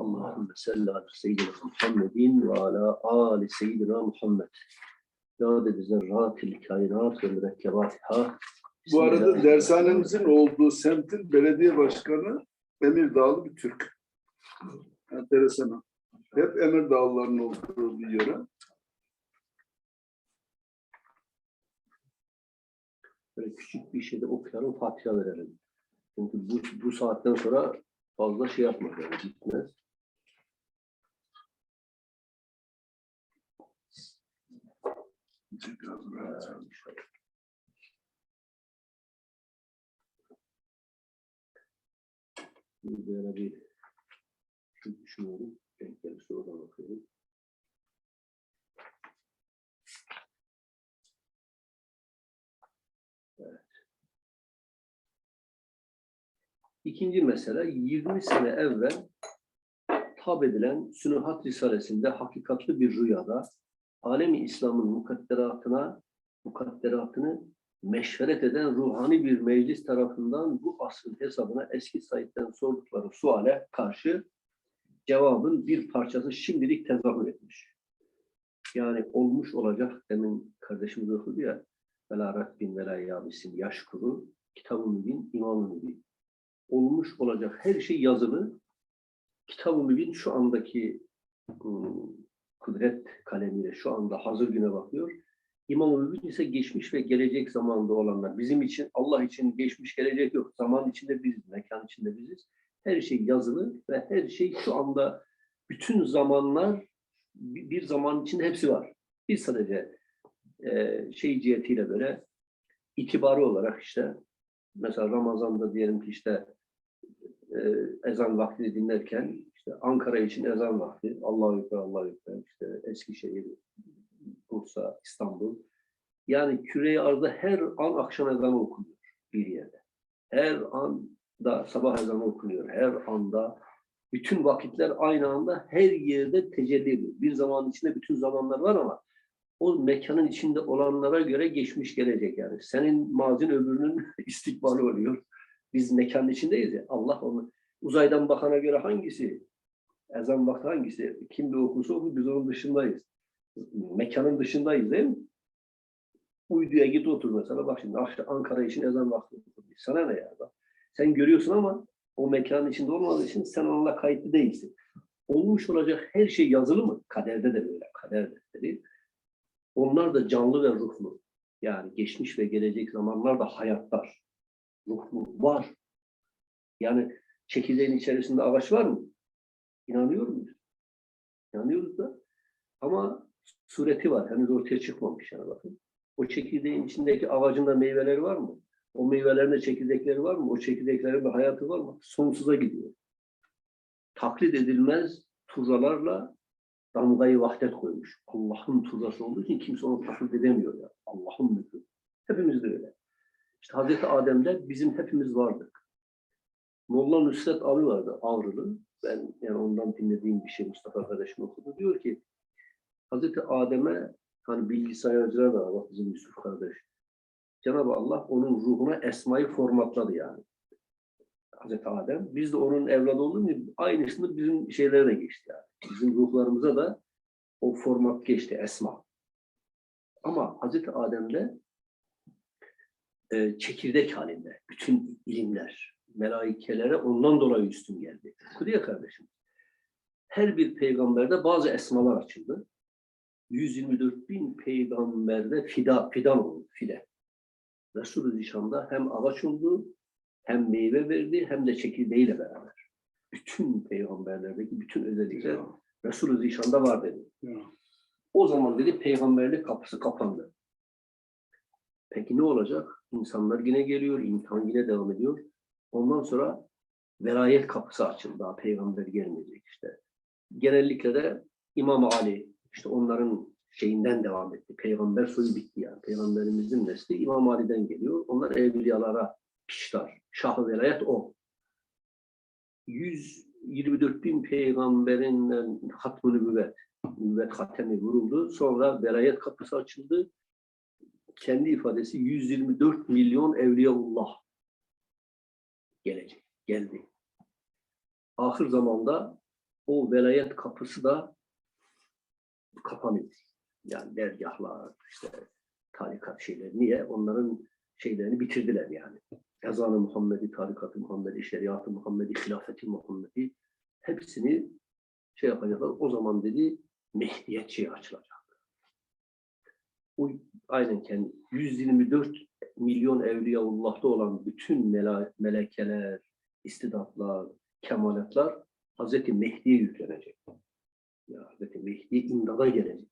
Allahümme salli ala seyyidina Muhammedin ve ala ali seyyidina Muhammed. Ya dedi zerratil kainat ve mürekkebatiha. Bu arada dershanemizin olduğu semtin belediye başkanı Emirdağlı bir Türk. Enteresan. Hep Emirdağlıların olduğu bir yere. Böyle küçük bir şeyde okuyalım, Fatiha verelim. Çünkü bu, bu saatten sonra fazla şey yapmaz yani gitmez. Ee, inşallah. Şimdi böyle bir şu düşünüyorum. Denk gelirse bakıyorum. İkinci mesele 20 sene evvel tab edilen Sünuhat Risalesi'nde hakikatli bir rüyada alemi İslam'ın mukadderatına mukadderatını meşveret eden ruhani bir meclis tarafından bu asrın hesabına eski Said'den sordukları suale karşı cevabın bir parçası şimdilik tezahür etmiş. Yani olmuş olacak demin kardeşimiz okudu ya Vela Rabbin vela yabisin yaş kuru kitab-ı mübin imam-ı mübin olmuş olacak her şey yazılı. Kitab-ı Mübin şu andaki ım, kudret kalemiyle şu anda hazır güne bakıyor. İmam-ı Mübin ise geçmiş ve gelecek zamanda olanlar. Bizim için, Allah için geçmiş gelecek yok. Zaman içinde biziz, mekan içinde biziz. Her şey yazılı ve her şey şu anda bütün zamanlar bir zaman içinde hepsi var. Biz sadece e, şey cihetiyle böyle itibarı olarak işte mesela Ramazan'da diyelim ki işte e, ezan vaktini dinlerken işte Ankara için ezan vakti Allahu Ekber Allahu Ekber işte Eskişehir Bursa İstanbul yani küre arzda her an akşam ezanı okunuyor bir yerde. Her anda sabah ezanı okunuyor. Her anda bütün vakitler aynı anda her yerde tecelli ediyor. Bir zaman içinde bütün zamanlar var ama o mekanın içinde olanlara göre geçmiş gelecek yani. Senin mazin öbürünün istikbali oluyor. Biz mekanın içindeyiz ya. Allah onu uzaydan bakana göre hangisi ezan vakti hangisi kim bir okursa okur biz onun dışındayız. Mekanın dışındayız değil mi? Uyduya git otur mesela bak şimdi işte Ankara için ezan vakti okur. Sana ne ya bak. Sen görüyorsun ama o mekanın içinde olmadığı için sen onunla kayıtlı değilsin. Olmuş olacak her şey yazılı mı? Kaderde de böyle. Kader defteri. Onlar da canlı ve ruhlu. Yani geçmiş ve gelecek zamanlar da hayatlar. Ruhlu var. Yani çekirdeğin içerisinde ağaç var mı? İnanıyor muyuz? İnanıyoruz da. Ama sureti var. Henüz ortaya çıkmamış yani bakın. O çekirdeğin içindeki ağacın da meyveleri var mı? O meyvelerin de çekirdekleri var mı? O çekirdeklerin de hayatı var mı? Sonsuza gidiyor. Taklit edilmez turralarla damgayı vahdet koymuş. Allah'ın turrası olduğu için kimse onu taklit edemiyor ya. Allah'ın mülkü. Hepimiz de öyle. İşte Hazreti Adem'de bizim hepimiz vardık. Molla Nusret Ali vardı Ağrılı. Ben yani ondan dinlediğim bir şey Mustafa kardeşim okudu. Diyor ki Hazreti Adem'e hani bilgisayarcılar da var bizim Yusuf kardeş. Cenab-ı Allah onun ruhuna esmayı formatladı yani. Hazreti Adem. Biz de onun evladı olduğumuz gibi aynısını bizim şeylere de geçti yani. Bizim ruhlarımıza da o format geçti esma. Ama Hazreti Adem'de e, çekirdek halinde bütün ilimler, melaikelere ondan dolayı üstün geldi. Okudu ya kardeşim. Her bir peygamberde bazı esmalar açıldı. 124 bin peygamberde fida, fidan oldu, fide. Resul-i Zişan'da hem ağaç oldu, hem meyve verdi, hem de çekirdeğiyle beraber. Bütün peygamberlerdeki bütün özellikler Ya, Resul-i Zişan'da var dedi. ya. O zaman dedi peygamberlik kapısı kapandı. Peki ne olacak? İnsanlar yine geliyor, imtihan yine devam ediyor. Ondan sonra velayet kapısı açıldı. Daha peygamber gelmeyecek işte. Genellikle de İmam Ali, işte onların şeyinden devam etti. Peygamber soyu bitti yani. Peygamberimizin nesli İmam Ali'den geliyor. Onlar evliyalara piştar. Şah-ı velayet o. 124 bin peygamberin hatmı nübüvvet, nübüvvet hatemi vuruldu. Sonra velayet kapısı açıldı. Kendi ifadesi 124 milyon evliyaullah gelecek, geldi. Ahir zamanda o velayet kapısı da kapanıyor. Yani dergahlar, işte tarikat şeyleri. Niye? Onların şeylerini bitirdiler yani. Ezan-ı Muhammedi, tarikat-ı Muhammedi, şeriat-ı Muhammedi, hilafeti Muhammedi hepsini şey yapacaklar. O zaman dedi Mehdiyet şeyi açılacak. O aynen kendi 124 milyon Evliyaullah'ta olan bütün melekeler, istidatlar, kemaletler Hazreti Mehdi'ye yüklenecek. Ya Hazreti Mehdi imdada gelecek.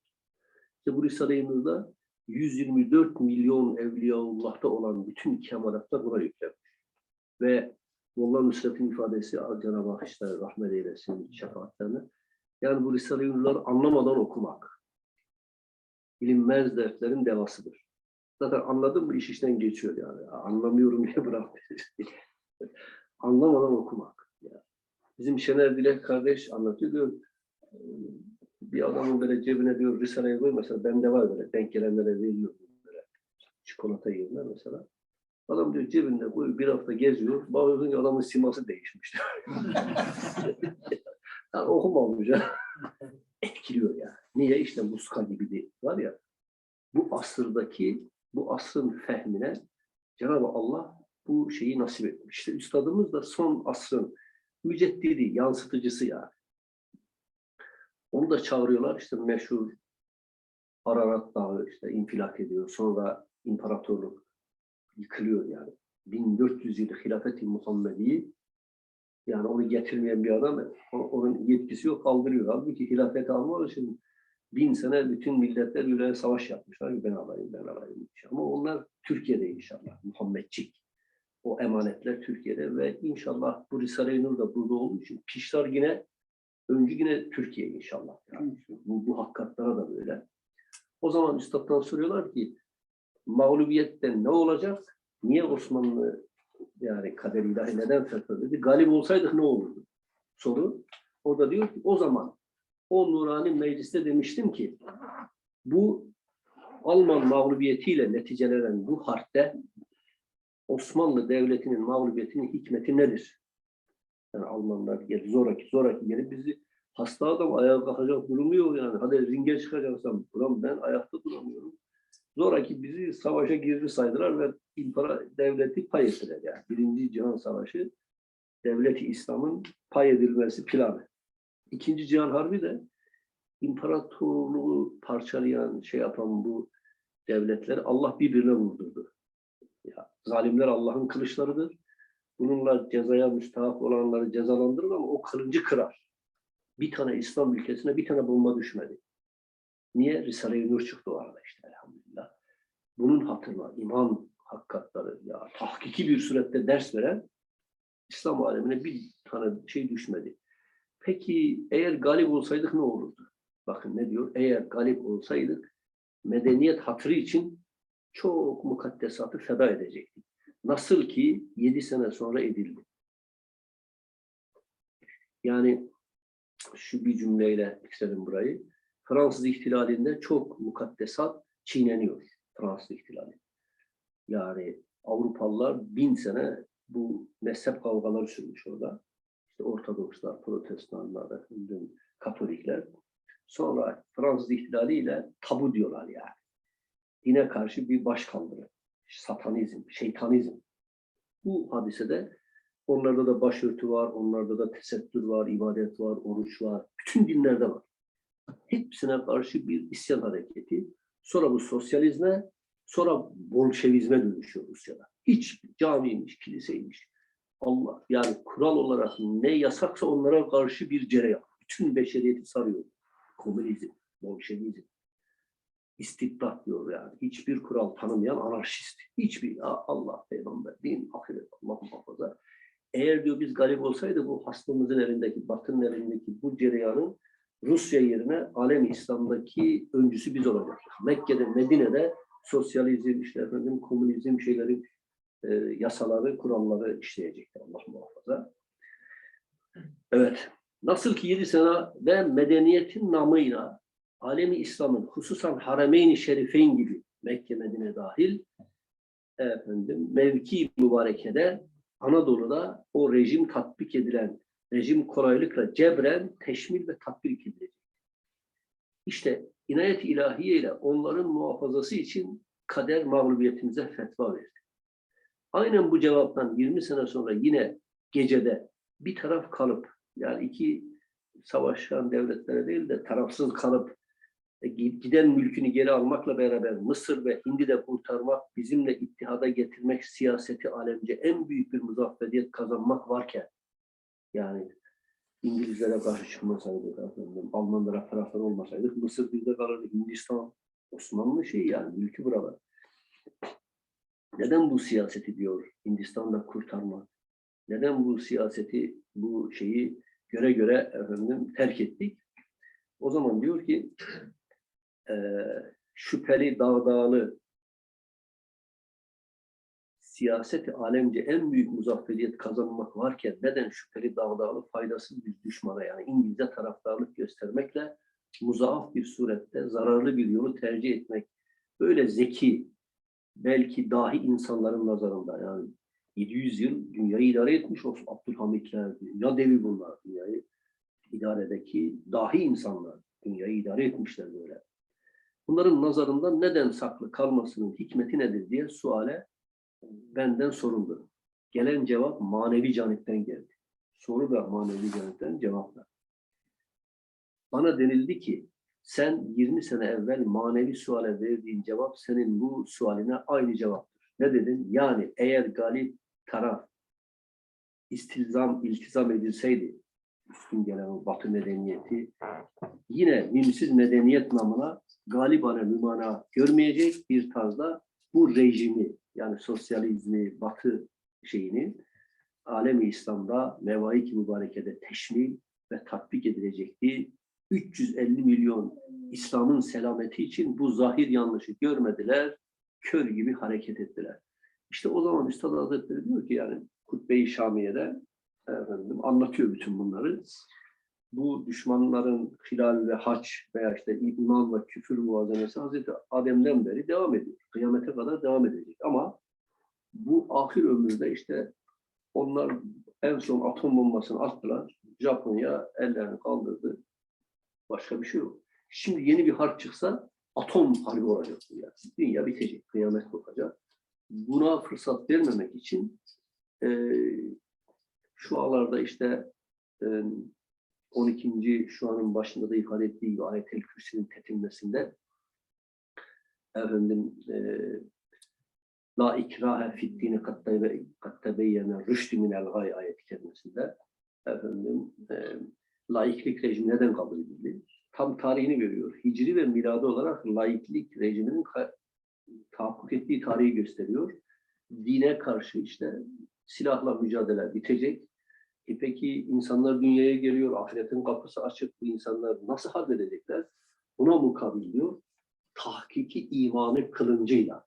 İşte bu Risale-i Nur'da 124 milyon Evliyaullah'ta olan bütün kemaletler buna yüklenmiş. Ve Molla Nusret'in ifadesi Cenab-ı işte rahmet eylesin şefaatlerini. Yani bu Risale-i anlamadan okumak. Bilinmez dertlerin devasıdır. Zaten anladın mı iş işten geçiyor yani. Anlamıyorum diye bırak. Anlamadan okumak. Ya. Bizim Şener Dilek kardeş anlatıyor diyor. "Ee, Bir adamın böyle cebine diyor Risale'yi koy mesela bende var böyle denk gelenlere veriyor böyle çikolata yiyorlar mesela. Adam diyor cebinde koyuyor bir hafta geziyor. Bakıyorsun ki adamın siması değişmiş. yani okumamış. Etkiliyor yani. Niye? İşte muska gibi de var ya. Bu asırdaki, bu asrın fehmine Cenab-ı Allah bu şeyi nasip etmiş. İşte üstadımız da son asrın müceddidi, yansıtıcısı yani. Onu da çağırıyorlar işte meşhur Ararat Dağı işte infilak ediyor. Sonra imparatorluk yıkılıyor yani. 1400 yıl hilafeti Muhammedi'yi yani onu getirmeyen bir adam onun yetkisi yok kaldırıyor. Halbuki hilafeti almak için bin sene bütün milletler birbirine savaş yapmışlar. Ben alayım, ben alayım. Ama onlar Türkiye'de inşallah. Muhammedçik. O emanetler Türkiye'de ve inşallah bu Risale-i Nur da burada olduğu için pişler yine öncü yine Türkiye inşallah. Yani bu, bu hakikatlara da böyle. O zaman üstaddan soruyorlar ki mağlubiyetten ne olacak? Niye Osmanlı yani kader ilahi neden fethedildi? Galip olsaydık ne olurdu? Soru. O da diyor ki o zaman o nurani mecliste demiştim ki bu Alman mağlubiyetiyle neticelenen bu harpte Osmanlı Devleti'nin mağlubiyetinin hikmeti nedir? Yani Almanlar gelip zoraki zoraki gelip bizi hasta adam ayağa kalkacak durumu yok yani. Hadi ringe çıkacaksam ulan ben ayakta duramıyorum. Zoraki bizi savaşa girdi saydılar ve impara devleti pay ettiler yani. Birinci Cihan Savaşı devleti İslam'ın pay edilmesi planı. İkinci Cihan Harbi de imparatorluğu parçalayan, şey yapan bu devletleri Allah birbirine vurdurdu. Ya, zalimler Allah'ın kılıçlarıdır. Bununla cezaya müstahak olanları cezalandırır ama o kılıncı kırar. Bir tane İslam ülkesine bir tane bomba düşmedi. Niye? Risale-i Nur çıktı o arada işte elhamdülillah. Bunun hatırına iman hakikatları ya tahkiki bir surette ders veren İslam alemine bir tane şey düşmedi. Peki eğer galip olsaydık ne olurdu? Bakın ne diyor? Eğer galip olsaydık medeniyet hatırı için çok mukaddesatı feda edecektik. Nasıl ki yedi sene sonra edildi. Yani şu bir cümleyle bitirelim burayı. Fransız ihtilalinde çok mukaddesat çiğneniyor Fransız ihtilali. Yani Avrupalılar bin sene bu mezhep kavgaları sürmüş orada. İşte Ortodokslar, Protestanlar, efendim, Katolikler. Sonra Fransız ihtilaliyle tabu diyorlar yani. Dine karşı bir başkaldırı. Satanizm, şeytanizm. Bu hadisede onlarda da başörtü var, onlarda da tesettür var, ibadet var, oruç var. Bütün dinlerde var. Hepsine karşı bir isyan hareketi. Sonra bu sosyalizme, sonra Bolşevizme dönüşüyor Rusya'da. Hiç camiymiş, kiliseymiş. Allah yani kural olarak ne yasaksa onlara karşı bir cereyan. Bütün beşeriyeti sarıyor. Komünizm, Bolşevizm. İstibdat diyor yani. Hiçbir kural tanımayan anarşist. Hiçbir Allah, peygamber, din, ahiret, Allah muhafaza. Eğer diyor biz galip olsaydı bu hastamızın elindeki, batının elindeki bu cereyanın Rusya yerine alem İslam'daki öncüsü biz olacaktık. Mekke'de, Medine'de sosyalizm, işte efendim komünizm şeyleri, e, yasaları, kuralları işleyecekti Allah muhafaza. Evet. Nasıl ki yedi sene ve medeniyetin namıyla alemi İslam'ın hususan Haremeyn-i Şerifeyn gibi Mekke, Medine dahil efendim mevki mübarekede Anadolu'da o rejim tatbik edilen rejim kolaylıkla cebren teşmil ve tatbik edilecek. İşte inayet ilahiye ile onların muhafazası için kader mağlubiyetimize fetva verdi. Aynen bu cevaptan 20 sene sonra yine gecede bir taraf kalıp yani iki savaşan devletlere değil de tarafsız kalıp e, giden mülkünü geri almakla beraber Mısır ve Hindi de kurtarmak, bizimle ittihada getirmek siyaseti alemce en büyük bir muzafferiyet kazanmak varken yani İngilizlere karşı çıkmasaydık, Almanlara taraftar olmasaydık, Mısır bizde kalırdı, Hindistan, Osmanlı şey yani mülkü buralar. Neden bu siyaseti diyor Hindistan'da kurtarmak? Neden bu siyaseti, bu şeyi göre göre efendim terk ettik? O zaman diyor ki eee şüpheli dağdağlı siyaseti alemce en büyük muzafferiyet kazanmak varken neden şüpheli dağdağlı faydasız bir düşmana yani İngilizce taraftarlık göstermekle muzaaf bir surette zararlı bir yolu tercih etmek böyle zeki belki dahi insanların nazarında yani 700 yıl dünyayı idare etmiş olsun Abdülhamitler, dünya devi bunlar dünyayı idaredeki dahi insanlar dünyayı idare etmişler böyle. Bunların nazarında neden saklı kalmasının hikmeti nedir diye suale benden soruldu. Gelen cevap manevi canipten geldi. Soru da manevi canipten cevap da. Bana denildi ki sen 20 sene evvel manevi suale verdiğin cevap senin bu sualine aynı cevaptır. Ne dedin? Yani eğer galip taraf istilzam, iltizam edilseydi üstün gelen batı medeniyeti yine mimsiz medeniyet namına galibane mümana görmeyecek bir tarzda bu rejimi yani sosyalizmi, batı şeyini alemi İslam'da mevaik-i mübarekede teşmil ve tatbik edilecekti. 350 milyon İslam'ın selameti için bu zahir yanlışı görmediler, kör gibi hareket ettiler. İşte o zaman Üstad Hazretleri diyor ki yani Kutbe-i Şamiye'de efendim, anlatıyor bütün bunları. Bu düşmanların hilal ve haç veya işte iman ve küfür muazenesi Hazreti Adem'den beri devam ediyor. Kıyamete kadar devam edecek. Ama bu ahir ömürde işte onlar en son atom bombasını attılar. Japonya ellerini kaldırdı. Başka bir şey yok. Şimdi yeni bir harp çıksa atom harbi olacak. Yani. Dünya bitecek, kıyamet kopacak. Buna fırsat vermemek için e, şu alarda işte e, 12. şu anın başında da ifade ettiği gibi ayet-el kürsünün tetinmesinde efendim e, La ikrahe fid dini kad tebeyyene rüştü minel gay ayet-i kerimesinde efendim e, laiklik rejimi neden kabul edildi? Tam tarihini veriyor. Hicri ve miladi olarak laiklik rejiminin tahakkuk ettiği tarihi gösteriyor. Dine karşı işte silahla mücadele bitecek. E peki insanlar dünyaya geliyor, ahiretin kapısı açık. Bu insanlar nasıl halledecekler? Buna mukabil diyor. Tahkiki imanı kılıncıyla.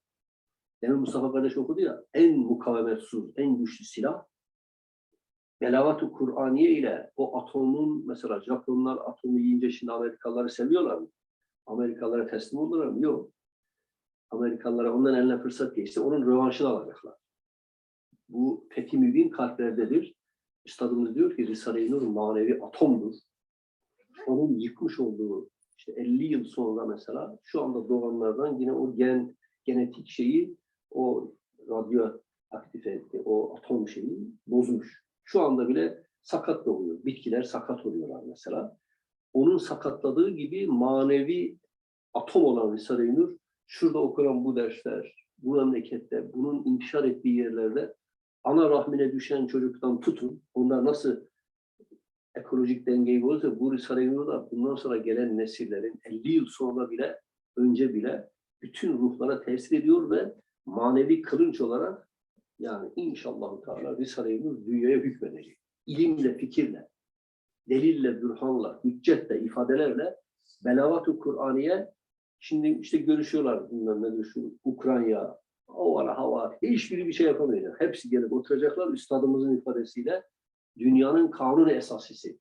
Demin Mustafa kardeş okudu ya, en mukavemetsiz, en güçlü silah Belavat-ı Kur'aniye ile o atomun mesela Japonlar atomu yiyince şimdi Amerikalıları seviyorlar mı? Amerikalılara teslim olurlar mı? Yok. Amerikalılara ondan eline fırsat geçse onun rövanşını alacaklar. Bu fethi mübin kalplerdedir. Üstadımız diyor ki Risale-i Nur manevi atomdur. Onun yıkmış olduğu işte 50 yıl sonra mesela şu anda doğanlardan yine o gen genetik şeyi o radyoaktif etti, o atom şeyi bozmuş. Şu anda bile sakat oluyor. Bitkiler sakat oluyorlar mesela. Onun sakatladığı gibi manevi atom olan Risale-i Nur şurada okunan bu dersler, bu memlekette, bunun intişar ettiği yerlerde ana rahmine düşen çocuktan tutun. Onlar nasıl ekolojik dengeyi bozulsa bu Risale-i Nur'da bundan sonra gelen nesillerin 50 yıl sonra bile önce bile bütün ruhlara tesir ediyor ve manevi kılınç olarak yani inşallah Teala Risale-i Nur dünyaya hükmedecek. İlimle, fikirle, delille, bürhanla, hüccetle, ifadelerle belavat-ı Kur'aniye şimdi işte görüşüyorlar bunlar nedir şu Ukrayna, o var, ha var. Hiçbiri bir şey yapamayacak. Hepsi gelip oturacaklar üstadımızın ifadesiyle dünyanın kanun esasisi.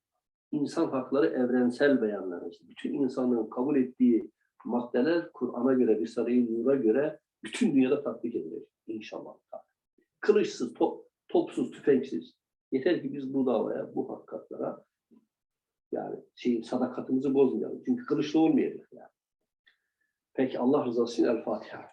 İnsan hakları evrensel beyanlar. Bütün insanların kabul ettiği maddeler Kur'an'a göre, Risale-i Nur'a göre bütün dünyada tatbik edilir inşallah. Kılıçsız, top, topsuz, tüfeksiz. Yeter ki biz bu davaya, bu hakikatlara yani şey, sadakatimizi bozmayalım. Çünkü kılıçlı olmayacak yani. Peki Allah rızası için El Fatiha.